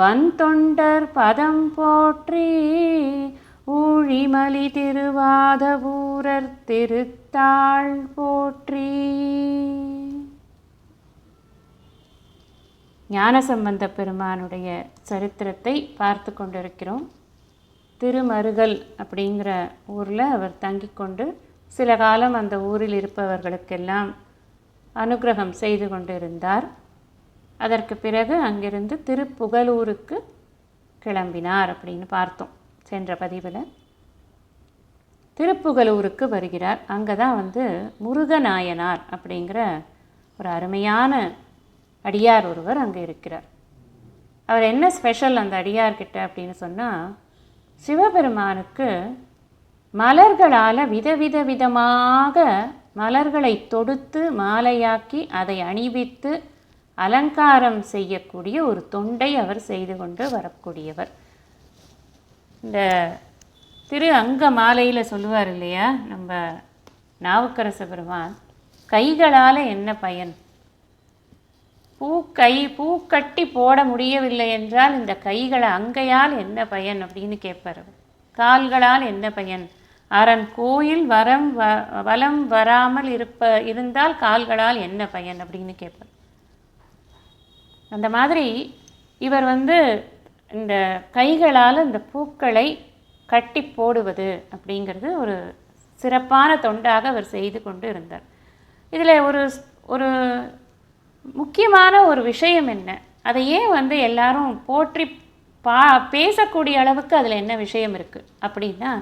வந்தொண்டர் பதம் போற்றி ஊழிமலி திருவாதவூரர் திருத்தாள் போற்றி. ஞானசம்பந்த பெருமானுடைய சரித்திரத்தை பார்த்து கொண்டிருக்கிறோம். திருமருகல் அப்படிங்கிற ஊரில் அவர் தங்கி கொண்டு சில காலம் அந்த ஊரில் இருப்பவர்களுக்கெல்லாம் அனுகிரகம் செய்து கொண்டிருந்தார். அதற்கு பிறகு அங்கிருந்து திருப்புகலூருக்கு கிளம்பினார் அப்படின்னு பார்த்தோம் சென்ற பதிவில். திருப்புகலூருக்கு வருகிறார். அங்கே தான் வந்து முருகநாயனார் அப்படிங்கிற ஒரு அருமையான அடியார் ஒருவர் அங்கே இருக்கிறார். அவர் என்ன ஸ்பெஷல் அந்த அடியார்கிட்ட அப்படின்னு சொன்னால் சிவபெருமானுக்கு மலர்களால் விதவித விதமாக மலர்களை தொடுத்து மாலையாக்கி அதை அணிவித்து அலங்காரம் செய்யக்கூடிய ஒரு தொண்டை அவர் செய்து கொண்டு வரக்கூடியவர். இந்த திரு அங்க மாலையில் சொல்லுவார் இல்லையா? நம்ம நாவுக்கரச பெருமான் கைகளால் என்ன பயன்? பூ கை பூ கட்டி போட முடியவில்லை என்றால் இந்த கைகளை அங்கையால் என்ன பயன் அப்படின்னு கேட்பார் கால்களால் என்ன பயன்? அரண் கோயில் வரம் வ வலம் வராமல் இருப்ப இருந்தால் கால்களால் என்ன பயன் அப்படின்னு கேட்பார். அந்த மாதிரி இவர் வந்து இந்த கைகளால் இந்த பூக்களை கட்டி போடுவது அப்படிங்கிறது ஒரு சிறப்பான தொண்டாக அவர் செய்து கொண்டு இருந்தார். இதில் ஒரு ஒரு முக்கியமான ஒரு விஷயம் என்ன? அதை ஏன் வந்து எல்லாரும் போற்றி பா பேசக்கூடிய அளவுக்கு அதில் என்ன விஷயம் இருக்குது அப்படின்னா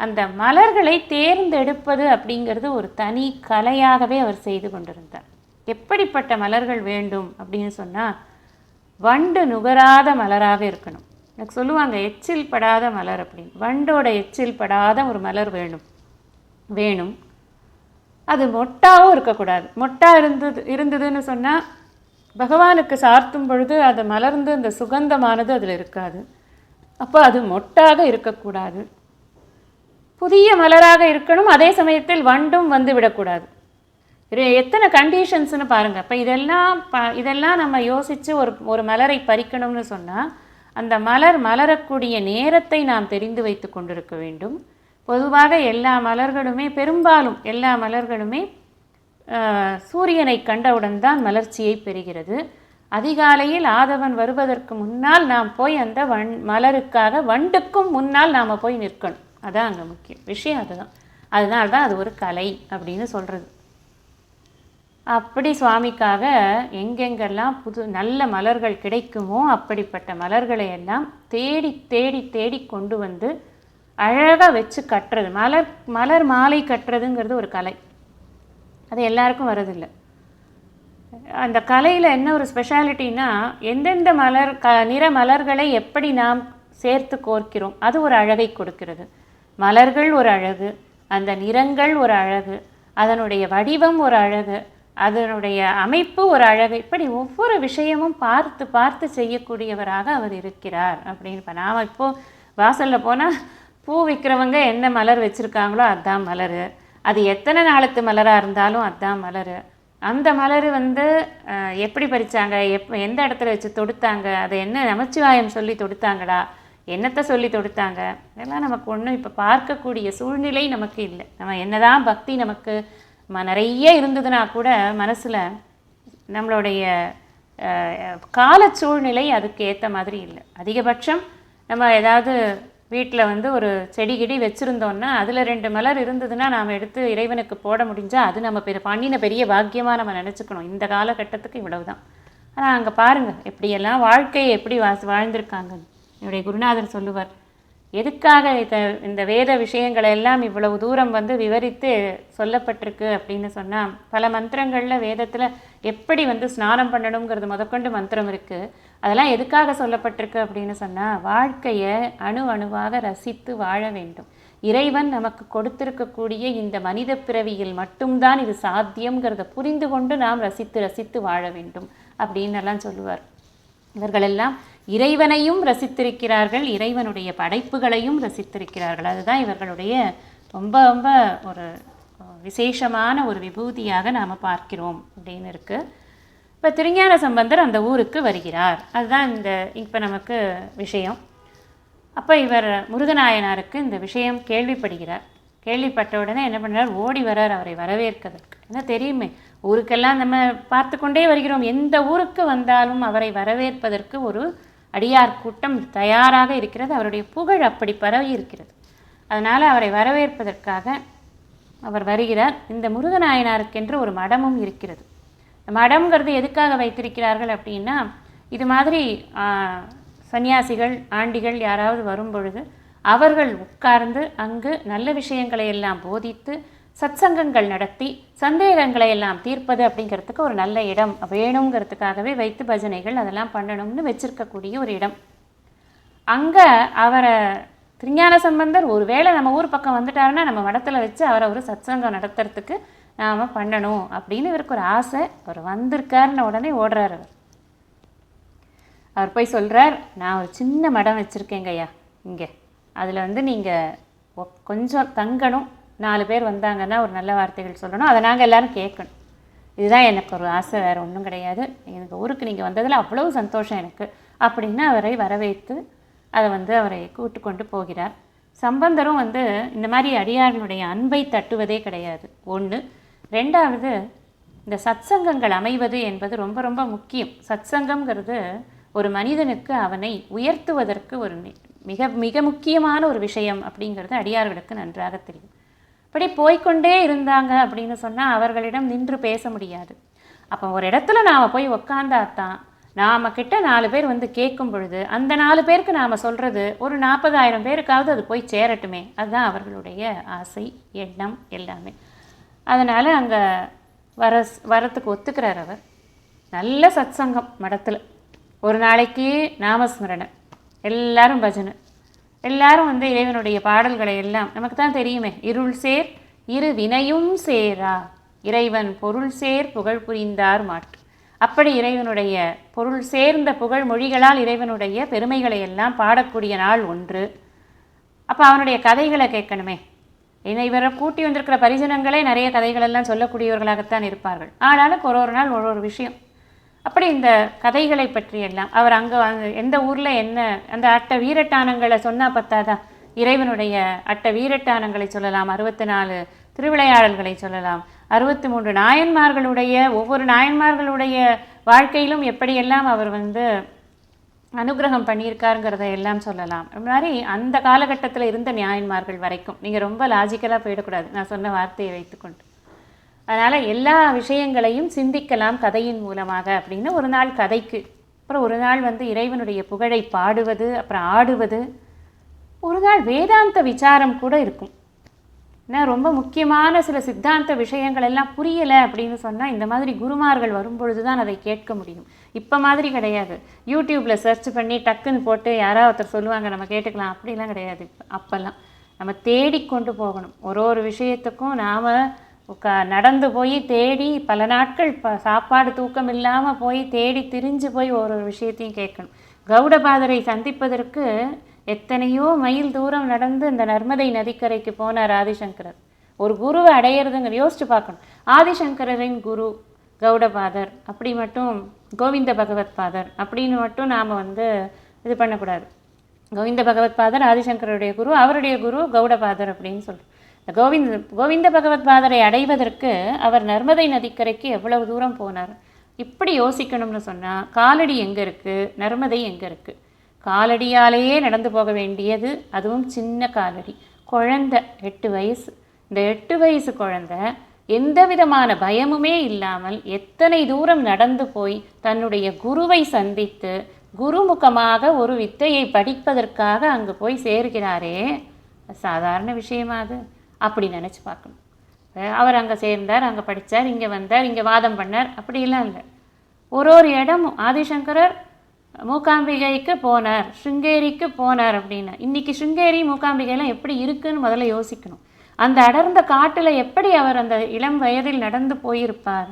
அந்த மலர்களை தேர்ந்தெடுப்பது அப்படிங்கிறது ஒரு தனி கலையாகவே அவர் செய்து கொண்டிருந்தார். எப்படிப்பட்ட மலர்கள் வேண்டும் அப்படின்னு சொன்னால் வண்டு நுகராத மலராக இருக்கணும். எனக்கு சொல்லுவாங்க எச்சில் படாத மலர் அப்படின்னு. வண்டோட எச்சில் படாத ஒரு மலர் வேணும். வேணும். அது மொட்டாவும் இருக்கக்கூடாது. மொட்டா இருந்தது இருந்ததுன்னு சொன்னால் பகவானுக்கு சார்த்தும் பொழுது அது மலர்ந்து அந்த சுகந்தமானது அதில் இருக்காது. அப்போ அது மொட்டாக இருக்கக்கூடாது. புதிய மலராக இருக்கணும். அதே சமயத்தில் வண்டும் வந்து விடக்கூடாது. எத்தனை கண்டிஷன்ஸ்னு பாருங்கள் இப்போ இதெல்லாம் ப இதெல்லாம் நம்ம யோசித்து ஒரு ஒரு மலரை பறிக்கணும்னு சொன்னால் அந்த மலர் மலரக்கூடிய நேரத்தை நாம் தெரிந்து வைத்து கொண்டிருக்க வேண்டும். பொதுவாக எல்லா மலர்களுமே பெரும்பாலும் எல்லா மலர்களுமே சூரியனை கண்டவுடன் தான் மலர்ச்சியை பெறுகிறது. அதிகாலையில் ஆதவன் வருவதற்கு முன்னால் நாம் போய் அந்த வண் மலருக்காக வண்டுக்கும் முன்னால் நாம் போய் நிற்கணும். அதான் அங்கே முக்கியம். விஷயம் அதுதான். அதனால தான் அது ஒரு கலை அப்படின்னு சொல்கிறது அப்படி சுவாமிக்காக எங்கெங்கெல்லாம் புது நல்ல மலர்கள் கிடைக்குமோ அப்படிப்பட்ட மலர்களை எல்லாம் தேடி தேடி தேடி கொண்டு வந்து அழகாக வச்சு கட்டுறது. மலர் மலர் மாலை கட்டுறதுங்கிறது ஒரு கலை. அது எல்லாருக்கும் வரதில்லை அந்த கலையில் என்ன ஒரு ஸ்பெஷாலிட்டினா எந்தெந்த மலர் க நிற மலர்களை எப்படி நாம் சேர்த்து கோர்க்கிறோம் அது ஒரு அழகை கொடுக்கிறது. மலர்கள் ஒரு அழகு அந்த நிறங்கள் ஒரு அழகு அதனுடைய வடிவம் ஒரு அழகு அதனுடைய அமைப்பு ஒரு அழகு. இப்படி ஒவ்வொரு விஷயமும் பார்த்து பார்த்து செய்யக்கூடியவராக அவர் இருக்கிறார் அப்படின்னு இப்போ நாம் இப்போது வாசலில் போனால் பூ விற்கிறவங்க என்ன மலர் வச்சுருக்காங்களோ அதுதான் மலர். அது எத்தனை நாளத்து மலராக இருந்தாலும் அதுதான் மலர். அந்த மலர் வந்து எப்படி பறித்தாங்க எப் எந்த இடத்துல வச்சு தொடுத்தாங்க? அது என்ன நமச்சிவாயம் சொல்லி தொடுத்தாங்களா? என்னத்தை சொல்லி தொடுத்தாங்க? இதெல்லாம் நமக்கு ஒன்றும் இப்போ பார்க்கக்கூடிய சூழ்நிலை நமக்கு இல்லை. நம்ம என்னதான் பக்தி நமக்கு ம நிறைய இருந்ததுன்னா கூட மனசில் நம்மளுடைய கால சூழ்நிலை அதுக்கு ஏற்ற மாதிரி இல்லை. அதிகபட்சம் நம்ம ஏதாவது வீட்டில் வந்து ஒரு செடி கிடி வச்சுருந்தோன்னா அதில் ரெண்டு மலர் இருந்ததுன்னா நாம் எடுத்து இறைவனுக்கு போட முடிஞ்சால் அது நம்ம பெரிய பண்ணின பெரிய பாக்கியமாக நம்ம நினச்சிக்கணும். இந்த காலகட்டத்துக்கு இவ்வளவு தான் ஆனால் அங்கே பாருங்கள் எப்படியெல்லாம் வாழ்க்கையை எப்படி வா வாழ்ந்திருக்காங்க என்னுடைய குருநாதர் சொல்லுவார் எதுக்காக இதை இந்த வேத விஷயங்களை எல்லாம் இவ்வளவு தூரம் வந்து விவரித்து சொல்லப்பட்டிருக்கு அப்படின்னு சொன்னால் பல மந்திரங்களில் வேதத்தில் எப்படி வந்து ஸ்நானம் பண்ணணுங்கிறது முதற்கொண்டு மந்திரம் இருக்குது அதெல்லாம் எதுக்காக சொல்லப்பட்டிருக்கு அப்படின்னு சொன்னால் வாழ்க்கையை அணு அணுவாக ரசித்து வாழ வேண்டும். இறைவன் நமக்கு கொடுத்திருக்கக்கூடிய இந்த மனித பிறவியில் மட்டும்தான் இது சாத்தியம்ங்கிறத புரிந்து கொண்டு நாம் ரசித்து ரசித்து வாழ வேண்டும் அப்படின்னு எல்லாம் சொல்லுவார். இவர்களெல்லாம் இறைவனையும் ரசித்திருக்கிறார்கள் இறைவனுடைய படைப்புகளையும் ரசித்திருக்கிறார்கள். அதுதான் இவர்களுடைய ரொம்ப ரொம்ப ஒரு விசேஷமான ஒரு விபூதியாக நாம் பார்க்கிறோம் அப்படின்னு இருக்குது இப்போ திருஞான சம்பந்தர் அந்த ஊருக்கு வருகிறார். அதுதான் இந்த இப்போ நமக்கு விஷயம். அப்போ இவர் முருகநாயனாருக்கு இந்த விஷயம் கேள்விப்படுகிறார். கேள்விப்பட்ட உடனே என்ன பண்ணுறார் ஓடி வரார் அவரை வரவேற்கிறதுக்கு என்ன தெரியுமே? ஊருக்கெல்லாம் நம்ம பார்த்து கொண்டே வருகிறோம். எந்த ஊருக்கு வந்தாலும் அவரை வரவேற்பதற்கு ஒரு அடியார் கூட்டம் தயாராக இருக்கிறது. அவருடைய புகழ் அப்படி பரவி இருக்கிறது. அதனால் அவரை வரவேற்பதற்காக அவர் வருகிறார். இந்த முருகநாயனாருக்கென்று ஒரு மடமும் இருக்கிறது. இந்த மடம்ங்கிறது எதுக்காக வைத்திருக்கிறார்கள் அப்படின்னா இது மாதிரி சன்னியாசிகள் ஆண்டிகள் யாராவது வரும் பொழுது அவர்கள் உட்கார்ந்து அங்கு நல்ல விஷயங்களை எல்லாம் போதித்து சத்சங்கங்கள் நடத்தி சந்தேகங்களை எல்லாம் தீர்ப்பது அப்படிங்கிறதுக்கு ஒரு நல்ல இடம். வேணுங்கிறதுக்காகவே வைத்து பஜனைகள் அதெல்லாம் பண்ணணும்னு வச்சிருக்கக்கூடிய ஒரு இடம். அங்கே அவரை திருஞான சம்பந்தர் ஒரு வேளை நம்ம ஊர் பக்கம் வந்துட்டாருன்னா நம்ம மடத்தில் வச்சு அவரை ஒரு சத்சங்கம் நடத்துறதுக்கு நாம் பண்ணணும் அப்படின்னு இவருக்கு ஒரு ஆசை. அவர் வந்திருக்காருன்னு உடனே ஓடுறாரு அவர். அவர் போய் சொல்கிறார் நான் ஒரு சின்ன மடம் வச்சுருக்கேங்கய்யா இங்கே. அதில் வந்து நீங்கள் கொஞ்சம் தங்கணும். நாலு பேர் வந்தாங்கன்னா ஒரு நல்ல வார்த்தைகள் சொல்லணும். அதை நாங்கள் எல்லாரும் கேட்கணும். இதுதான் எனக்கு ஒரு ஆசை வேறு ஒன்றும் கிடையாது. எனக்கு ஊருக்கு நீங்கள் வந்ததில் அவ்வளவு சந்தோஷம் எனக்கு. அப்படின்னு அவரை வரவேற்று அதை வந்து அவரை கூட்டு கொண்டு போகிறார். சம்பந்தரும் வந்து இந்த மாதிரி அடியார்களுடைய அன்பை தட்டுவதே கிடையாது. ஒன்று ரெண்டாவது இந்த சத்சங்கங்கள் அமைவது என்பது ரொம்ப ரொம்ப முக்கியம். சத்சங்கம்ங்கிறது ஒரு மனிதனுக்கு அவனை உயர்த்துவதற்கு ஒரு மிக மிக முக்கியமான ஒரு விஷயம் அப்படிங்கிறது அடியார்களுக்கு நன்றாக தெரியும். இப்படி போய்க்கொண்டே இருந்தாங்க அப்படின்னு சொன்னால் அவர்களிடம் நின்று பேச முடியாது. அப்போ ஒரு இடத்துல நாம் போய் உக்காந்தாத்தான் நாம் கிட்ட நாலு பேர் வந்து கேட்கும் பொழுது அந்த நாலு பேருக்கு நாம் சொல்கிறது ஒரு நாற்பதாயிரம் பேருக்காவது அது போய் சேரட்டுமே. அதுதான் அவர்களுடைய ஆசை எண்ணம் எல்லாமே. அதனால் அங்கே வர வரத்துக்கு ஒத்துக்கிறார் அவர். நல்ல சத்சங்கம் மடத்தில். ஒரு நாளைக்கு நாமஸ்மரணை எல்லாரும் பஜனை. எல்லாரும் வந்து இறைவனுடைய பாடல்களை எல்லாம் நமக்கு தான் தெரியுமே. இருள் சேர் இரு வினையும் சேரா. இறைவன் பொருள் சேர் புகழ் புரிந்தார் மாட்டு அப்படி இறைவனுடைய பொருள் சேர்ந்த புகழ் மொழிகளால் இறைவனுடைய பெருமைகளை எல்லாம் பாடக்கூடிய நாள் ஒன்று. அப்போ அவனுடைய கதைகளை கேட்கணுமே. ஏன்னா இவரை கூட்டி வந்திருக்கிற பரிஜனங்களே நிறைய கதைகளெல்லாம் சொல்லக்கூடியவர்களாகத்தான் இருப்பார்கள். ஆனாலும் ஒரு ஒரு நாள் ஒரு ஒரு விஷயம். அப்படி இந்த கதைகளை பற்றி எல்லாம் அவர் அங்கே எந்த ஊரில் என்ன அந்த அட்ட வீரட்டானங்களை சொன்னால் பத்தாதா? இறைவனுடைய அட்ட வீரட்டானங்களை சொல்லலாம் அறுபத்தி நாலு திருவிளையாடல்களை சொல்லலாம் அறுபத்தி மூன்று நாயன்மார்களுடைய ஒவ்வொரு நாயன்மார்களுடைய வாழ்க்கையிலும் எப்படியெல்லாம் அவர் வந்து அனுகிரகம் பண்ணியிருக்காருங்கிறத எல்லாம் சொல்லலாம். அது மாதிரி அந்த காலகட்டத்தில் இருந்த நியாயன்மார்கள் வரைக்கும் நீங்கள் ரொம்ப லாஜிக்கலாக போயிடக்கூடாது. நான் சொன்ன வார்த்தையை வைத்துக்கொண்டு. அதனால் எல்லா விஷயங்களையும் சிந்திக்கலாம் கதையின் மூலமாக அப்படின்னு ஒரு நாள் கதைக்கு. அப்புறம் ஒரு நாள் வந்து இறைவனுடைய புகழை பாடுவது அப்புறம் ஆடுவது. ஒரு நாள் வேதாந்த விசாரம் கூட இருக்கும். ஏன்னா ரொம்ப முக்கியமான சில சித்தாந்த விஷயங்கள் எல்லாம் புரியலை அப்படின்னு சொன்னால் இந்த மாதிரி குருமார்கள் வரும்பொழுது தான் அதை கேட்க முடியும். இப்போ மாதிரி கிடையாது. யூடியூப்பில் சர்ச் பண்ணி டக்குன்னு போட்டு யாராவது ஒருத்தர் சொல்லுவாங்க நம்ம கேட்டுக்கலாம். அப்படிலாம் கிடையாது. இப்போ அப்போல்லாம் நம்ம தேடிக்கொண்டு போகணும். ஒரு ஒரு விஷயத்துக்கும் நாம் உக்கா நடந்து போய் தேடி பல நாட்கள் ப சாப்பாடு தூக்கம் இல்லாமல் போய் தேடி திரிஞ்சு போய் ஒரு ஒரு விஷயத்தையும் கேட்கணும். கௌடபாதரை சந்திப்பதற்கு எத்தனையோ மைல் தூரம் நடந்து இந்த நர்மதை நதிக்கரைக்கு போனார் ஆதிசங்கரர். ஒரு குருவை அடையிறதுங்க யோசிச்சு பார்க்கணும். ஆதிசங்கரரின் குரு கௌடபாதர் அப்படி மட்டும் கோவிந்த பகவத் பாதர் அப்படின்னு மட்டும் நாம் வந்து இது பண்ணக்கூடாது. கோவிந்த பகவத் பாதர் ஆதிசங்கருடைய குரு அவருடைய குரு கௌடபாதர் அப்படின்னு சொல்கிறோம் கோவிந்த கோவிந்த பகவத் பாதரை அடைவதற்கு அவர் நர்மதை நதிக்கரைக்கு எவ்வளவு தூரம் போனார்? இப்படி யோசிக்கணும்னு சொன்னால் காலடி எங்கே இருக்குது நர்மதை எங்கே இருக்குது காலடியாலேயே நடந்து போக வேண்டியது அதுவும் சின்ன காலடி. குழந்த எட்டு வயசு. இந்த எட்டு வயசு குழந்த எந்த விதமான பயமுமே இல்லாமல் எத்தனை தூரம் நடந்து போய் தன்னுடைய குருவை சந்தித்து குருமுகமாக ஒரு வித்தையை படிப்பதற்காக அங்கே போய் சேர்கிறாரே? சாதாரண விஷயமா அது. அப்படி நினச்சி பார்க்கணும். அவர் அங்கே சேர்ந்தார் அங்கே படித்தார் இங்கே வந்தார் இங்கே வாதம் பண்ணார். அப்படிலாம் இல்லை. ஒரு ஒரு இடமும் ஆதிசங்கரர் மூகாம்பிகைக்கு போனார் ஸ்ருங்கேரிக்கு போனார் அப்படின்னு இன்னைக்கு ஸ்ருங்கேரி மூகாம்பிகைலாம் எப்படி இருக்குன்னு முதல்ல யோசிக்கணும். அந்த அடர்ந்த காட்டில் எப்படி அவர் அந்த இளம் வயதில் நடந்து போயிருப்பார்?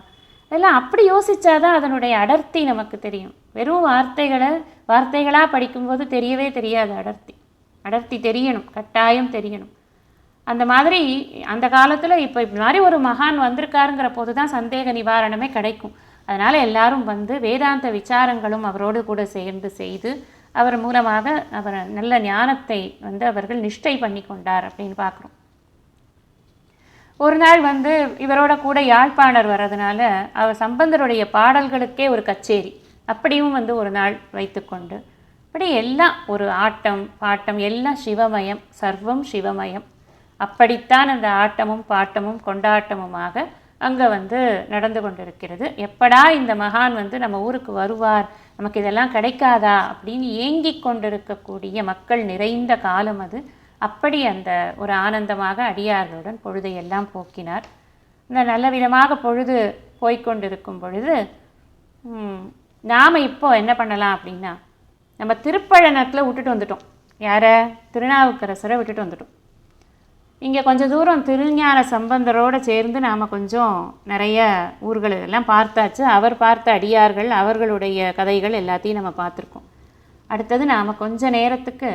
அதெல்லாம் அப்படி யோசிச்சாதான் அதனுடைய அடர்த்தி நமக்கு தெரியும். வெறும் வார்த்தைகளை வார்த்தைகளாக படிக்கும்போது தெரியவே தெரியாது அடர்த்தி. அடர்த்தி தெரியணும் கட்டாயம் தெரியணும். அந்த மாதிரி அந்த காலத்தில் இப்போ இப்படி மாதிரி ஒரு மகான் வந்திருக்காருங்கிற போது தான் சந்தேக நிவாரணமே கிடைக்கும். அதனால் எல்லாரும் வந்து வேதாந்த விசாரங்களும் அவரோடு கூட சேர்ந்து செய்து அவர் மூலமாக அவர் நல்ல ஞானத்தை வந்து அவர்கள் நிஷ்டை பண்ணி கொண்டார் அப்படின்னு பார்க்குறோம். ஒரு நாள் வந்து இவரோட கூட யாழ்ப்பாணர் வர்றதுனால அவர் சம்பந்தருடைய பாடல்களுக்கே ஒரு கச்சேரி. அப்படியும் வந்து ஒரு நாள் வைத்துக்கொண்டு இப்படி எல்லாம் ஒரு ஆட்டம் பாட்டம் எல்லாம் சிவமயம் சர்வம் சிவமயம். அப்படித்தான் அந்த ஆட்டமும் பாட்டமும் கொண்டாட்டமுமாக அங்கே வந்து நடந்து கொண்டிருக்கிறது. எப்படா இந்த மகான் வந்து நம்ம ஊருக்கு வருவார்? நமக்கு இதெல்லாம் கிடைக்காதா? அப்படின்னு ஏங்கிக் கொண்டிருக்கக்கூடிய மக்கள் நிறைந்த காலம் அது. அப்படி அந்த ஒரு ஆனந்தமாக அடியார்களுடன் பொழுதையெல்லாம் போக்கினார். இந்த நல்ல விதமாக பொழுது போய்கொண்டிருக்கும் பொழுது நாம் இப்போ என்ன பண்ணலாம் அப்படின்னா நம்ம திருப்பழனத்தில் விட்டுட்டு வந்துட்டோம். யாரை? திருநாவுக்கரசரை விட்டுட்டு வந்துட்டோம். இங்கே கொஞ்சம் தூரம் திருஞான சம்பந்தரோடு சேர்ந்து நாம் கொஞ்சம் நிறைய ஊர்கள் இதெல்லாம் பார்த்தாச்சு. அவர் பார்த்த அடியார்கள் அவர்களுடைய கதைகள் எல்லாத்தையும் நம்ம பார்த்துருக்கோம். அடுத்தது நாம் கொஞ்ச நேரத்துக்கு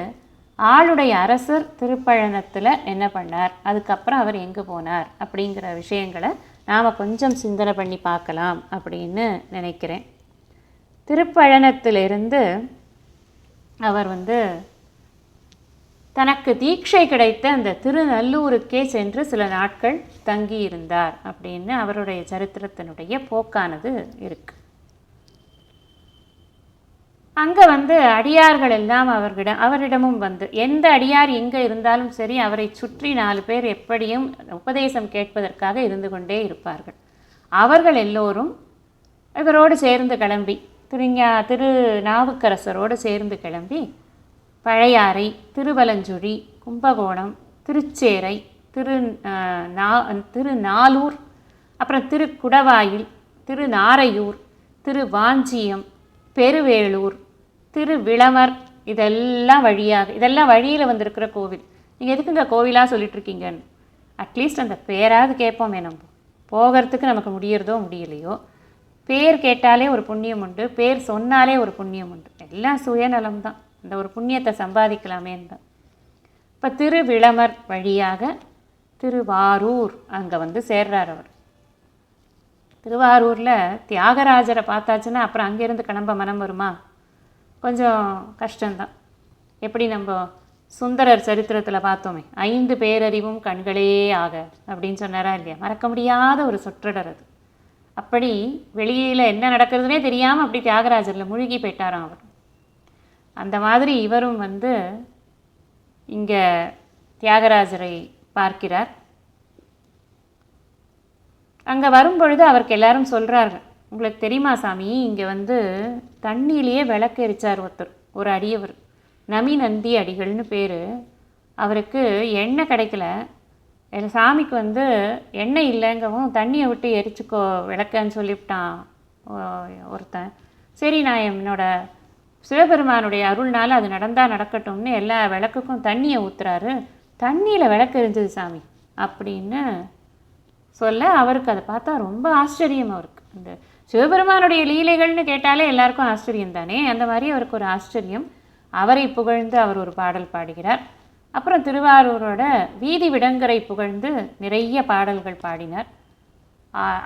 ஆளுடைய அரசர் திருப்பழனத்தில் என்ன பண்ணார்? அதுக்கப்புறம் அவர் எங்கே போனார்? அப்படிங்கிற விஷயங்களை நாம் கொஞ்சம் சிந்தனை பண்ணி பார்க்கலாம் அப்படின்னு நினைக்கிறேன். திருப்பழனத்திலிருந்து அவர் வந்து தனக்கு தீட்சை கிடைத்த அந்த திருநல்லூருக்கே சென்று சில நாட்கள் தங்கியிருந்தார் அப்படின்னு அவருடைய சரித்திரத்தினுடைய போக்கானது இருக்கு. அங்கே வந்து அடியார்கள் எல்லாம் அவர்களிடம் அவரிடமும் வந்து எந்த அடியார் எங்கே இருந்தாலும் சரி அவரை சுற்றி நாலு பேர் எப்படியும் உபதேசம் கேட்பதற்காக இருந்து கொண்டே இருப்பார்கள். அவர்கள் எல்லோரும் இவரோடு சேர்ந்து கிளம்பி திருஞா திரு நாவுக்கரசரோடு சேர்ந்து கிளம்பி பழையாறை திருவலஞ்சுழி கும்பகோணம் திருச்சேரை திரு நா திருநாளூர் அப்புறம் திருக்குடவாயில் திருநாரையூர் திருவாஞ்சியம் பெருவேளூர் திருவிளமர் இதெல்லாம் வழியாக இதெல்லாம் வழியில் வந்திருக்கிற கோவில். நீங்கள் எதுக்கு இந்த கோவிலாக சொல்லிட்டுருக்கீங்கன்னு அட்லீஸ்ட் அந்த பேராவது கேட்போமே நம்ம. போகிறதுக்கு நமக்கு முடியறதோ முடியலையோ. பேர் கேட்டாலே ஒரு புண்ணியம் உண்டு பேர் சொன்னாலே ஒரு புண்ணியம் உண்டு. எல்லாம் சுயநலம் தான் இந்த ஒரு புண்ணியத்தை சம்பாதிக்கலாமேன்னு தான் இப்போ திருவிளமர் வழியாக திருவாரூர் அங்கே வந்து சேர்றார் அவர். திருவாரூரில் தியாகராஜரை பார்த்தாச்சுன்னா அப்புறம் அங்கேருந்து கிளம்ப மனம் வருமா? கொஞ்சம் கஷ்டம்தான். எப்படி நம்ம சுந்தரர் சரித்திரத்தில் பார்த்தோமே ஐந்து பேரறிவும் கண்களே ஆக அப்படின்னு சொன்னாரா இல்லையா? மறக்க முடியாத ஒரு சொற்றொடர் அது. அப்படி வெளியில் என்ன நடக்கிறதுனே தெரியாமல் அப்படி தியாகராஜரில் மூழ்கி போயிட்டாராம் அவர். அந்த மாதிரி இவரும் வந்து இங்கே தியாகராஜரை பார்க்கிறார். அங்கே வரும்பொழுது அவருக்கு எல்லாரும் சொல்கிறாரு உங்களுக்கு தெரியுமா சாமி இங்கே வந்து தண்ணியிலேயே விளக்கு எரிச்சார் ஒருத்தர் ஒரு அடியவர் நமி நந்தி அடிகள்னு பேர். அவருக்கு எண்ணெய் கிடைக்கல. என் சாமிக்கு வந்து எண்ணெய் இல்லைங்கவும் தண்ணியை விட்டு எரிச்சுக்கோ விளக்கன்னு சொல்லிவிட்டான் ஒருத்தன். சரி நான் என்னோட சிவபெருமானுடைய அருள்னால அது நடந்தால் நடக்கட்டும்னு எல்லா விளக்குக்கும் தண்ணியை ஊற்றுறாரு தண்ணியில் விளக்கு எரிஞ்சது சாமி. அப்படின்னு சொல்ல அவருக்கு அதை பார்த்தா ரொம்ப ஆச்சரியம் அவருக்கு. இந்த சிவபெருமானுடைய லீலைகள்னு கேட்டாலே எல்லாருக்கும் ஆச்சரியம் தானே? அந்த மாதிரி அவருக்கு ஒரு ஆச்சரியம். அவரை புகழ்ந்து அவர் ஒரு பாடல் பாடுகிறார். அப்புறம் திருவாரூரோட வீதி விடங்கரை புகழ்ந்து நிறைய பாடல்கள் பாடினார்.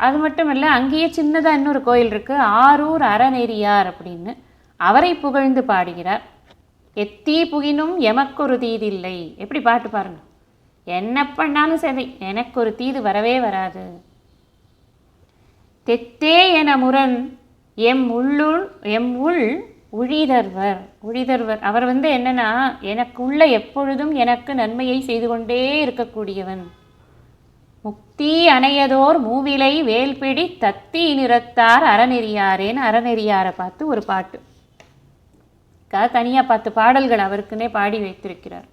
அது மட்டும் இல்லை அங்கேயே சின்னதாக இன்னொரு கோயில் இருக்குது ஆரூர் அறநெறியார் அப்படின்னு. அவரை புகழ்ந்து பாடுகிறார். எத்தீ புகினும் எமக்கொரு தீதில்லை. எப்படி பாட்டு பாருங்க. என்ன பண்ணாலும் சரி எனக்கு ஒரு தீது வரவே வராது. தெத்தே என முரண் எம் உள்ளுள் எம் உள் உழிதர்வர். உழிதர்வர். அவர் வந்து என்னன்னா எனக்குள்ள எப்பொழுதும் எனக்கு நன்மையை செய்து கொண்டே இருக்கக்கூடியவன். முக்தி அணையதோர் மூவிலை வேல்பிடி தத்தி நிறத்தார் அறநெறியாரேன்னு அறநெறியாரை பார்த்து ஒரு பாட்டு. தனியாக பத்து பாடல்கள் அவருக்குன்னே பாடி வைத்திருக்கிறார்.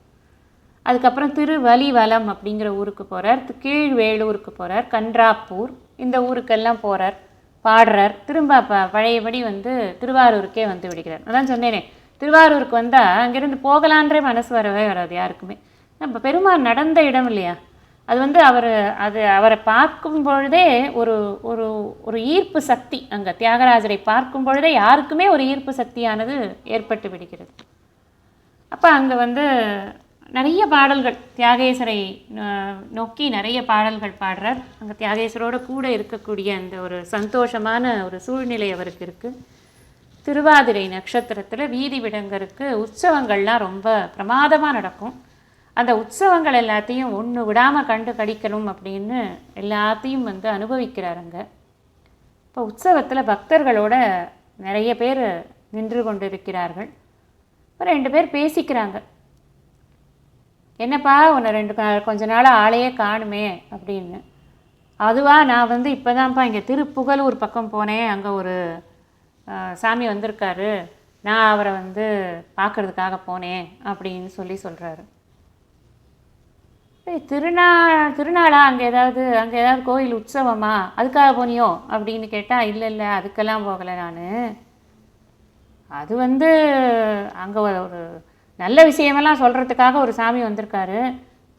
அதுக்கப்புறம் திருவலிவலம் அப்படிங்கிற ஊருக்கு போகிறார் கீழ்வேலூருக்கு போகிறார் கன்றாப்பூர் இந்த ஊருக்கெல்லாம் போகிறார் பாடுறார். திரும்ப ப பழையபடி வந்து திருவாரூருக்கே வந்து விடுகிறார். அதான் சொன்னேனே திருவாரூருக்கு வந்தால் அங்கேருந்து போகலான்றே மனசு வரவே வராது யாருக்குமே. நம்ம பெருமாள் நடந்த இடம் இல்லையா? அது வந்து அவர் அது அவரை பார்க்கும் பொழுதே ஒரு ஒரு ஒரு ஈர்ப்பு சக்தி அங்கே. தியாகராஜரை பார்க்கும் பொழுதே யாருக்குமே ஒரு ஈர்ப்பு சக்தியானது ஏற்பட்டு விடுகிறது. அப்போ அங்கே வந்து நிறைய பாடல்கள் தியாகேசரை நோக்கி நிறைய பாடல்கள் பாடுறார். அங்கே தியாகேசரோட கூட இருக்கக்கூடிய அந்த ஒரு சந்தோஷமான ஒரு சூழ்நிலை அவருக்கு இருக்குது திருவாதிரை நட்சத்திரத்தில் வீதி விடங்கருக்கு உற்சவங்கள்லாம் ரொம்ப பிரமாதமாக நடக்கும். அந்த உற்சவங்கள் எல்லாத்தையும் ஒன்று விடாமல் கண்டு கடிக்கணும் அப்படின்னு எல்லாத்தையும் வந்து அனுபவிக்கிறார் அங்கே. இப்போ உற்சவத்தில் பக்தர்களோட நிறைய பேர் நின்று கொண்டிருக்கிறார்கள். இப்போ ரெண்டு பேர் பேசிக்கிறாங்க. என்னப்பா உன்னை ரெண்டு கா- கொஞ்ச நாள் ஆளையே காணுமே அப்படின்னு. அதுவா நான் வந்து இப்போதான்ப்பா இங்கே திருப்புகலூர் பக்கம் போனேன். அங்கே ஒரு சாமி வந்திருக்காரு. நான் அவரை வந்து பார்க்கறதுக்காக போனேன் அப்படின்னு சொல்லி சொல்கிறாரு திருநா திருநாளா? அங்கே ஏதாவது அங்கே ஏதாவது கோயில் உற்சவமா? அதுக்காக போனியோ? அப்படின்னு கேட்டால் இல்லை இல்லை அதுக்கெல்லாம் போகலை நான். அது வந்து அங்கே ஒரு நல்ல விஷயமெல்லாம் சொல்கிறதுக்காக ஒரு சாமி வந்திருக்காரு.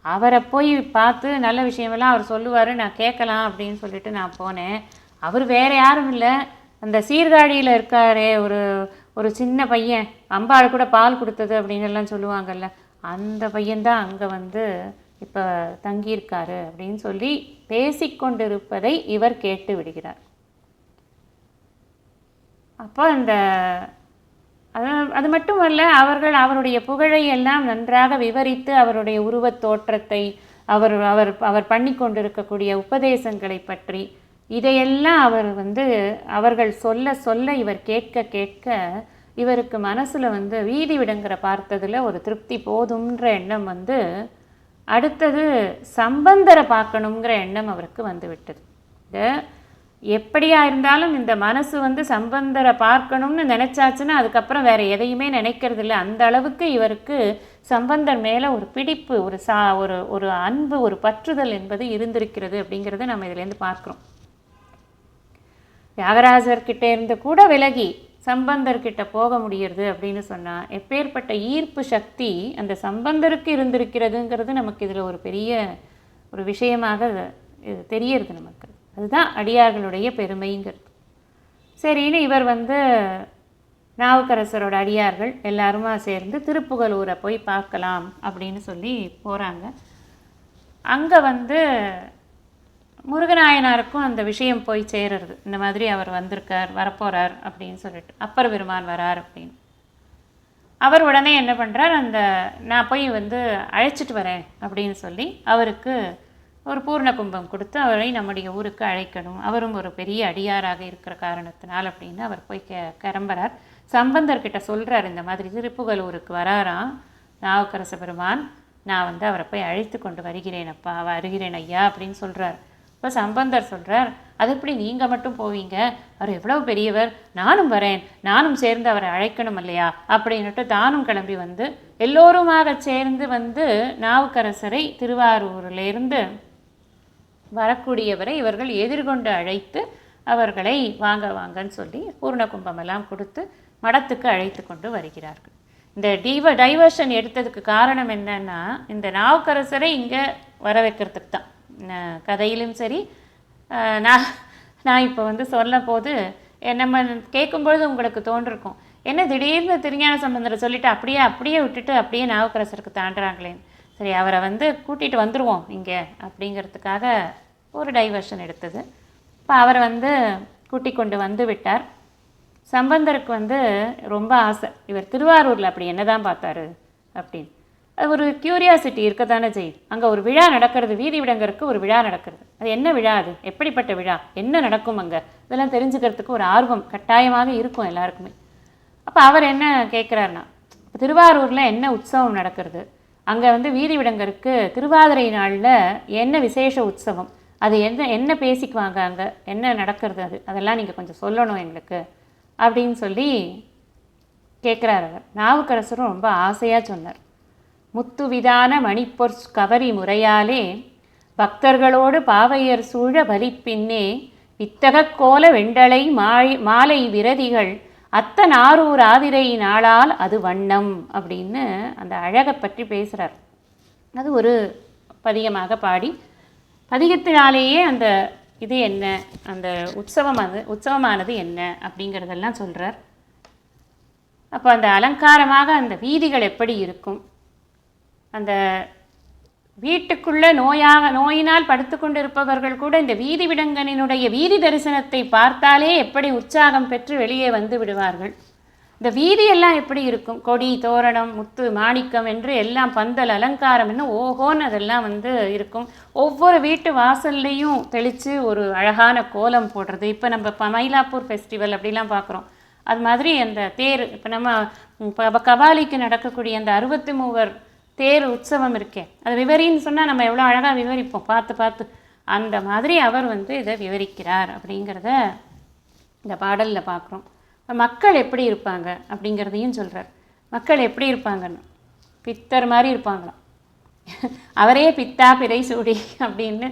அவரை போய் பார்த்து நல்ல விஷயமெல்லாம் அவர் சொல்லுவார் நான் கேட்கலாம் அப்படின்னு சொல்லிட்டு நான் போனேன். அவர் வேறு யாரும் இல்லை. அந்த சீர்காழியில் இருக்காரே ஒரு ஒரு சின்ன பையன். அம்பாள் கூட பால் கொடுத்தது அப்படின்னு எல்லாம் சொல்லுவாங்கல்ல. அந்த பையன்தான் அங்கே வந்து இப்போ தங்கியிருக்காரு அப்படின்னு சொல்லி பேசிக்கொண்டிருப்பதை இவர் கேட்டு விடுகிறார். அப்போ அந்த அது மட்டுமல்ல அவர்கள் அவருடைய புகழை எல்லாம் நன்றாக விவரித்து அவருடைய உருவத் தோற்றத்தை அவர் அவர் அவர் பண்ணி கொண்டிருக்கக்கூடிய உபதேசங்களை பற்றி இதையெல்லாம் அவர் வந்து அவர்கள் சொல்ல சொல்ல இவர் கேட்க கேட்க இவருக்கு மனசுல வந்து வீதி விடங்கிற பார்த்ததுல ஒரு திருப்தி போதும்ன்ற எண்ணம் வந்து அடுத்தது சம்பந்தரை பார்க்கணுங்கிற எண்ணம் அவருக்கு வந்துவிட்டது. இந்த எப்படியா இருந்தாலும் இந்த மனசு வந்து சம்பந்தரை பார்க்கணும்னு நினச்சாச்சுன்னா அதுக்கப்புறம் வேற எதையுமே நினைக்கிறது இல்லை அந்த அளவுக்கு இவருக்கு சம்பந்தர் மேலே ஒரு பிடிப்பு ஒரு சா ஒரு ஒரு அன்பு ஒரு பற்றுதல் என்பது இருந்திருக்கிறது அப்படிங்கிறத நம்ம இதுலேருந்து பார்க்குறோம். தியாகராஜர்கிட்ட இருந்து கூட விலகி சம்பந்தர்கிட்ட போக முடியறது அப்படின்னு சொன்னால் எப்பேற்பட்ட ஈர்ப்பு சக்தி அந்த சம்பந்தருக்கு இருந்திருக்கிறதுங்கிறது நமக்கு இதில் ஒரு பெரிய ஒரு விஷயமாக இது தெரியறது நமக்கு. அதுதான் அடியார்களுடைய பெருமைங்கிறது. சரின்னு இவர் வந்து நாவுக்கரசரோட அடியார்கள் எல்லாருமா சேர்ந்து திருப்புகலூரை போய் பார்க்கலாம் அப்படின்னு சொல்லி போகிறாங்க அங்கே வந்து முருகநாயனாருக்கும் அந்த விஷயம் போய் சேருறது. இந்த மாதிரி அவர் வந்திருக்கார் வரப்போகிறார் அப்படின்னு சொல்லிட்டு. அப்பர் பெருமான் வரார் அப்படின்னு. அவர் உடனே என்ன பண்ணுறார் அந்த நான் போய் வந்து அழைச்சிட்டு வரேன் அப்படின்னு சொல்லி அவருக்கு ஒரு பூர்ண கும்பம் கொடுத்து அவரை நம்முடைய ஊருக்கு அழைக்கணும். அவரும் ஒரு பெரிய அடியாராக இருக்கிற காரணத்தினால் அப்படின்னு அவர் போய் கெ கிளம்புறார். சம்பந்தர்கிட்ட சொல்கிறார் இந்த மாதிரி திருப்புகலூருக்கு வராராம் நாவுக்கரச பெருமான். நான் வந்து அவரை போய் அழைத்து கொண்டு வருகிறேன் அப்பா வருகிறேன் ஐயா அப்படின்னு சொல்கிறார் இப்போ சம்பந்தர் சொல்கிறார் அது எப்படி நீங்கள் மட்டும் போவீங்க? அவர் எவ்வளோ பெரியவர். நானும் வரேன். நானும் சேர்ந்து அவரை அழைக்கணும் இல்லையா? அப்படின்னுட்டு தானும் கிளம்பி வந்து எல்லோருமாக சேர்ந்து வந்து நாவுக்கரசரை திருவாரூரிலிருந்து வரக்கூடியவரை இவர்கள் எதிர்கொண்டு அழைத்து அவர்களை வாங்க வாங்கன்னு சொல்லி பூர்ண கும்பமெல்லாம் கொடுத்து மடத்துக்கு அழைத்து கொண்டு வருகிறார்கள். இந்த டிவ டைவர்ஷன் எடுத்ததுக்கு காரணம் என்னன்னா இந்த நாவுக்கரசரை இங்கே வர வைக்கிறதுக்கு தான். கதையிலும் சரி நான் நான் இப்போ வந்து சொல்ல போது எ- நம்ம கேட்கும்பொழுது உங்களுக்கு தோன்றிருக்கும். என்ன திடீர்னு திருஞான சம்பந்தரை சொல்லிட்டு அப்படியே அப்படியே விட்டுட்டு அப்படியே நாவுக்கரசருக்கு தாண்டுறாங்களேன்னு சரி அவரை வந்து கூட்டிகிட்டு வந்துடுவோம் இங்கே அப்படிங்கிறதுக்காக ஒரு டைவர்ஷன் எடுத்தது. இப்போ அவரை வந்து கூட்டி கொண்டு வந்து விட்டார். சம்பந்தருக்கு வந்து ரொம்ப ஆசை. இவர் திருவாரூரில் அப்படி என்னதான் பார்த்தாரு அப்படின்னு. ஒரு கியூரியாசிட்டி இருக்கத்தானே செய்யுது. அங்கே ஒரு விழா நடக்கிறது வீதி விடங்கருக்கு ஒரு விழா நடக்கிறது. அது என்ன விழா அது? எப்படிப்பட்ட விழா? என்ன நடக்கும் அங்கே? இதெல்லாம் தெரிஞ்சுக்கிறதுக்கு ஒரு ஆர்வம் கட்டாயமாக இருக்கும் எல்லாருக்குமே. அப்போ அவர் என்ன கேட்குறாருன்னா இப்போ திருவாரூரில் என்ன உற்சவம் நடக்கிறது? அங்கே வந்து வீதி விடங்கருக்கு திருவாதிரை நாளில் என்ன விசேஷ உற்சவம்? அது என்ன என்ன பேசிக்குவாங்க அங்கே? என்ன நடக்கிறது அது? அதெல்லாம் நீங்கள் கொஞ்சம் சொல்லணும் எங்களுக்கு அப்படின்னு சொல்லி கேட்குறாரு அவர். நாவுக்கரசரும் ரொம்ப ஆசையாக சொன்னார். முத்துவிதான மணிப்பொற் கவரி முறையாலே பக்தர்களோடு பாவையர் சூழ பலிப்பின்னே வித்தகக் கோல வெண்டலை மாலை மாலை விரதிகள் அத்தன் ஆரூர் ஆதிரை நாளால் அது வண்ணம் அப்படின்னு அந்த அழகை பற்றி பேசுகிறார் அது ஒரு பதிகமாக பாடி பதிகத்தினாலேயே அந்த இது என்ன அந்த உற்சவம் அது உற்சவமானது என்ன அப்படிங்கிறதெல்லாம் சொல்கிறார் அப்போ அந்த அலங்காரமாக அந்த வீதிகள் எப்படி இருக்கும்? அந்த வீட்டுக்குள்ளே நோயாக நோயினால் படுத்து கொண்டிருப்பவர்கள் கூட இந்த வீதி விடங்கனினுடைய வீதி தரிசனத்தை பார்த்தாலே எப்படி உற்சாகம் பெற்று வெளியே வந்து விடுவார்கள்? இந்த வீதியெல்லாம் எப்படி இருக்கும்? கொடி தோரணம் முத்து மாணிக்கம் என்று எல்லாம் பந்தல் அலங்காரம் என்ன? ஓஹோன்னு அதெல்லாம் வந்து இருக்கும். ஒவ்வொரு வீட்டு வாசல்லையும் தெளித்து ஒரு அழகான கோலம் போடுறது. இப்போ நம்ம மயிலாப்பூர் ஃபெஸ்டிவல் அப்படிலாம் பார்க்குறோம். அது மாதிரி அந்த தேர் இப்போ நம்ம இப்போ கபாலிக்கு நடக்கக்கூடிய அந்த அறுபத்தி மூவர் தேர் உற்சவம் இருக்கே. அது விவரின்னு சொன்னால் நம்ம எவ்வளோ அழகாக விவரிப்போம். பார்த்து பார்த்து. அந்த மாதிரி அவர் வந்து இதை விவரிக்கிறார் அப்படிங்கிறத இந்த பாடலில் பார்க்குறோம். மக்கள் எப்படி இருப்பாங்க அப்படிங்கிறதையும் சொல்கிறார் மக்கள் எப்படி இருப்பாங்கன்னு? பித்தர் மாதிரி இருப்பாங்களாம். அவரே பித்தா பிறை சூடி அப்படின்னு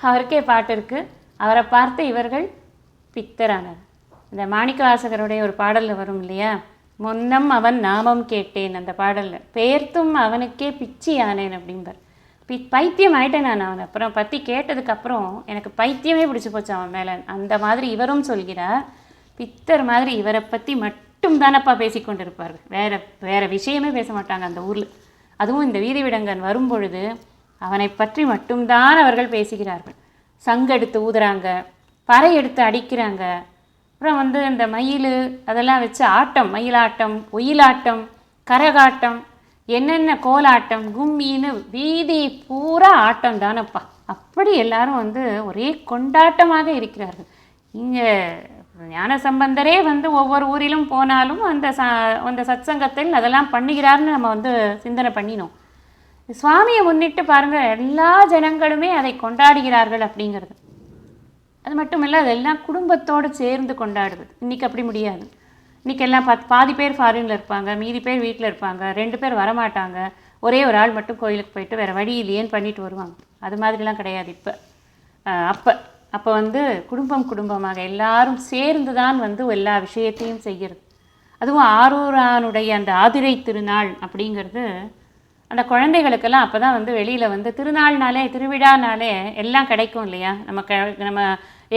அவருக்கே பாட்டு இருக்குது அவரை பார்த்து இவர்கள் பித்தரானார். இந்த மாணிக்கவாசகருடைய ஒரு பாடலில் வரும் இல்லையா? முன்னம் அவன் நாமம் கேட்டேன் அந்த பாடலில். பெயர்த்தும் அவனுக்கே பிச்சி ஆனேன் அப்படிம்பார். பி பைத்தியம் ஆயிட்டேன் நான் அவனை. அப்புறம் பற்றி கேட்டதுக்கப்புறம் எனக்கு பைத்தியமே பிடிச்சி போச்சு அவன் மேலே. அந்த மாதிரி இவரும் சொல்கிறார். பித்தர் மாதிரி இவரை பற்றி மட்டும் தானப்பா பேசிக்கொண்டு இருப்பார் வேறு வேறு விஷயமே பேச மாட்டாங்க அந்த ஊரில். அதுவும் இந்த வீதி விடங்கன் வரும்பொழுது அவனை பற்றி மட்டும்தான் அவர்கள் பேசுகிறார்கள். சங்கெடுத்து ஊதுறாங்க பறை எடுத்து அடிக்கிறாங்க அப்புறம் வந்து இந்த மயில் அதெல்லாம் வச்சு ஆட்டம் மயிலாட்டம் ஒயிலாட்டம் கரகாட்டம் என்னென்ன கோலாட்டம் கும்மின்னு வீதி பூரா ஆட்டம் தானப்பா. அப்படி எல்லாரும் வந்து ஒரே கொண்டாட்டமாக இருக்கிறார்கள். இங்கே ஞான சம்பந்தரே வந்து ஒவ்வொரு ஊரிலும் போனாலும் அந்த ச அந்த சத்சங்கத்தில் அதெல்லாம் பண்ணுகிறார்னு நம்ம வந்து சிந்தனை பண்ணினோம். சுவாமியை முன்னிட்டு பாருங்கள் எல்லா ஜனங்களுமே அதை கொண்டாடுகிறார்கள் அப்படிங்கிறது. அது மட்டும் இல்லை அதெல்லாம் குடும்பத்தோடு சேர்ந்து கொண்டாடுவது இன்றைக்கி அப்படி முடியாது. இன்றைக்கி எல்லாம் பத் பாதி பேர் ஃபாரினில் இருப்பாங்க மீதி பேர் வீட்டில் இருப்பாங்க ரெண்டு பேர் வரமாட்டாங்க. ஒரே ஒரு ஆள் மட்டும் கோயிலுக்கு போயிட்டு வேறு வழி இல்லையேன்னு பண்ணிட்டு வருவாங்க. அது மாதிரிலாம் கிடையாது இப்போ. அப்போ அப்போ வந்து குடும்பம் குடும்பமாக எல்லாரும் சேர்ந்து தான் வந்து எல்லா விஷயத்தையும் செய்கிறது. அதுவும் ஆரூரானுடைய அந்த ஆதிரை திருநாள் அப்படிங்கிறது அந்த குழந்தைகளுக்கெல்லாம் அப்போ தான் வந்து வெளியில் வந்து திருநாள்னாலே திருவிழானாலே எல்லாம் கிடைக்கும் இல்லையா? நம்ம க நம்ம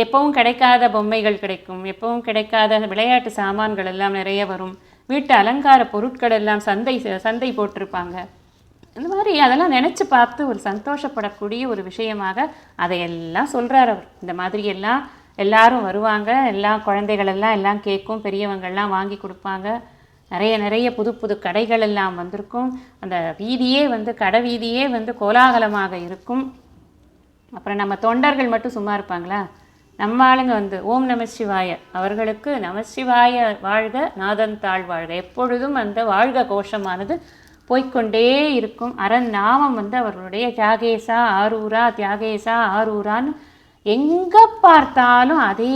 எப்பவும் கிடைக்காத பொம்மைகள் கிடைக்கும். எப்பவும் கிடைக்காத விளையாட்டு சாமான்கள் எல்லாம் நிறைய வரும். வீட்டு அலங்கார பொருட்கள் எல்லாம் சந்தை சந்தை போட்டிருப்பாங்க. இந்த மாதிரி அதெல்லாம் நினச்சி பார்த்து ஒரு சந்தோஷப்படக்கூடிய ஒரு விஷயமாக அதையெல்லாம் சொல்கிறார் அவர். இந்த மாதிரி எல்லாம் எல்லாரும் வருவாங்க. எல்லாம் குழந்தைகள் எல்லாம் எல்லாம் கேட்கும். பெரியவங்கள்லாம் வாங்கி கொடுப்பாங்க. நிறைய நிறைய புது புது கடைகள் எல்லாம் வந்திருக்கும். அந்த வீதியே வந்து கடை வீதியே வந்து கோலாகலமாக இருக்கும். அப்புறம் நம்ம தொண்டர்கள் மட்டும் சும்மா இருப்பாங்களா? நம்ம ஆளுங்க வந்து ஓம் நம சிவாய. அவர்களுக்கு நமசிவாய வாழ்க நாதன் தாழ் வாழ்க. எப்பொழுதும் அந்த வாழ்க கோஷமானது போய்க்கொண்டே இருக்கும். அரண் நாமம் வந்து அவர்களுடைய தியாகேசா ஆரூரா தியாகேசா ஆரூரான்னு எங்கே பார்த்தாலும் அதே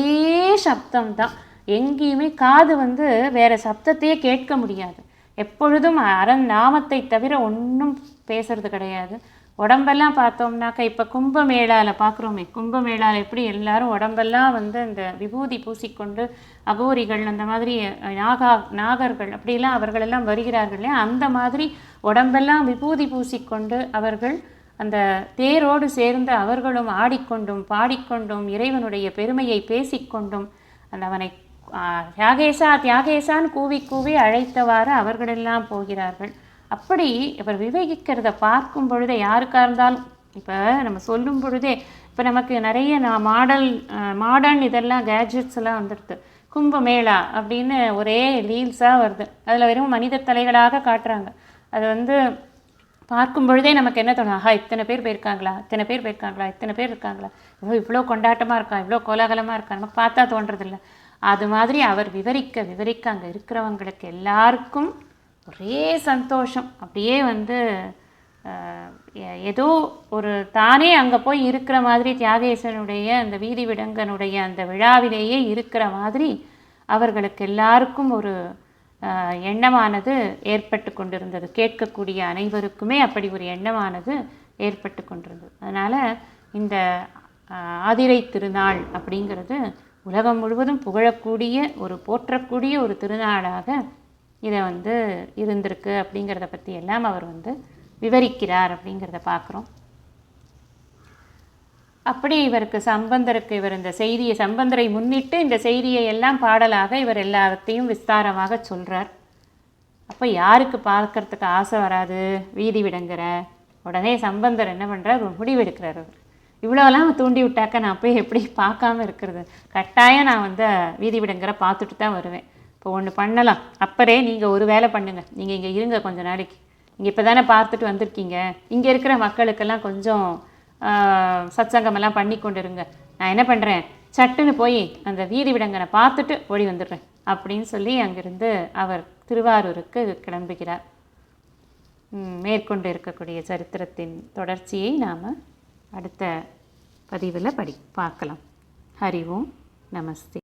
சப்தம் தான் எங்கேயுமே காது வந்து வேறு சப்தத்தையே கேட்க முடியாது. எப்பொழுதும் அரண் நாமத்தை தவிர ஒன்றும் பேசுறது கிடையாது. உடம்பெல்லாம் பார்த்தோம்னாக்கா இப்போ கும்பமேளாவில் பார்க்குறோமே கும்பமேளாவில் எப்படி எல்லாரும் உடம்பெல்லாம் வந்து அந்த விபூதி பூசிக்கொண்டு அகோரிகள் அந்த மாதிரி நாகா நாகர்கள் அப்படிலாம் அவர்களெல்லாம் வருகிறார்கள் இல்லையா? அந்த மாதிரி உடம்பெல்லாம் விபூதி பூசிக்கொண்டு அவர்கள் அந்த தேரோடு சேர்ந்து அவர்களும் ஆடிக்கொண்டும் பாடிக்கொண்டும் இறைவனுடைய பெருமையை பேசிக்கொண்டும் அந்த அவனை தியாகேசா தியாகேசான்னு கூவி கூவி அழைத்தவாறு அவர்களெல்லாம் போகிறார்கள். அப்படி இவர் விவேகிக்கிறத பார்க்கும் பொழுதே யாருக்காக இருந்தாலும் இப்போ நம்ம சொல்லும் பொழுதே இப்போ நமக்கு நிறைய நான் மாடல் மாடர்ன் இதெல்லாம் கேட்ஜெட்ஸ் எல்லாம் வந்துடுது. கும்பமேளா அப்படின்னு ஒரே ரீல்ஸாக வருது. அதில் வெறும் மனித தலைகளாக காட்டுறாங்க. அது வந்து பார்க்கும் பொழுதே நமக்கு என்ன தோணும்? ஆஹா இத்தனை பேர் போயிருக்காங்களா? இத்தனை பேர் போயிருக்காங்களா? இத்தனை பேர் இருக்காங்களா? இவ்வளோ இவ்வளோ கொண்டாட்டமாக இருக்கா? இவ்வளோ கோலாகலமாக இருக்கா? நமக்கு பார்த்தா தோன்றதில்ல. அது மாதிரி அவர் விவரிக்க விவரிக்க அங்கே இருக்கிறவங்களுக்கு எல்லாருக்கும் ஒரே சந்தோஷம். அப்படியே வந்து எ- ஏதோ ஒரு தானே அங்கே போய் இருக்கிற மாதிரி தியாகேசனுடைய அந்த வீதி விடங்கனுடைய அந்த விழாவிலேயே இருக்கிற மாதிரி அவர்களுக்கு எல்லாருக்கும் ஒரு எண்ணமானது ஏற்பட்டு கொண்டிருந்தது. கேட்கக்கூடிய அனைவருக்குமே அப்படி ஒரு எண்ணமானது ஏற்பட்டு கொண்டிருந்தது. அதனால் இந்த ஆதிரை திருநாள் அப்படிங்கிறது உலகம் முழுவதும் புகழக்கூடிய ஒரு போற்றக்கூடிய ஒரு திருநாளாக இதை வந்து இருந்திருக்கு அப்படிங்கிறத பற்றி எல்லாம் அவர் வந்து விவரிக்கிறார் அப்படிங்கிறத பார்க்குறோம். அப்படி இவருக்கு சம்பந்தருக்கு இவர் இந்த செய்தியை சம்பந்தரை முன்னிட்டு இந்த செய்தியை எல்லாம் பாடலாக இவர் எல்லாத்தையும் விஸ்தாரமாக சொல்கிறார் அப்போ யாருக்கு பார்க்கறதுக்கு ஆசை வராது? வீதி விடுங்கிற. உடனே சம்பந்தர் என்ன பண்ணுறார் ஒரு முடிவு எடுக்கிறார் அவர். இவ்வளோலாம் தூண்டி விட்டாக்க நான் போய் எப்படி பார்க்காம இருக்கிறது? கட்டாயம் நான் வந்து வீதி விடுங்கிற பார்த்துட்டு தான் வருவேன். இப்போ ஒன்று பண்ணலாம். அப்பரே நீங்கள் ஒரு வேலை பண்ணுங்கள் நீங்கள் இங்கே இருங்க கொஞ்ச நாளைக்கு. நீங்கள் இப்போ தானே பார்த்துட்டு வந்திருக்கீங்க. இங்கே இருக்கிற மக்களுக்கெல்லாம் கொஞ்சம் சச்சங்கமெல்லாம் சத்சங்கமெல்லாம் பண்ணி கொண்டு இருங்க நான் என்ன பண்ணுறேன் சட்டுன்னு போய் அந்த வீதி விடங்கனை பார்த்துட்டு ஓடி வந்துடுறேன். அப்படின்னு சொல்லி அங்கிருந்து அவர் திருவாரூருக்கு கிளம்புகிறார். மேற்கொண்டு இருக்கக்கூடிய சரித்திரத்தின் தொடர்ச்சியை நாம் அடுத்த பதிவில் படி பார்க்கலாம். ஹரி ஓம். நமஸ்தே.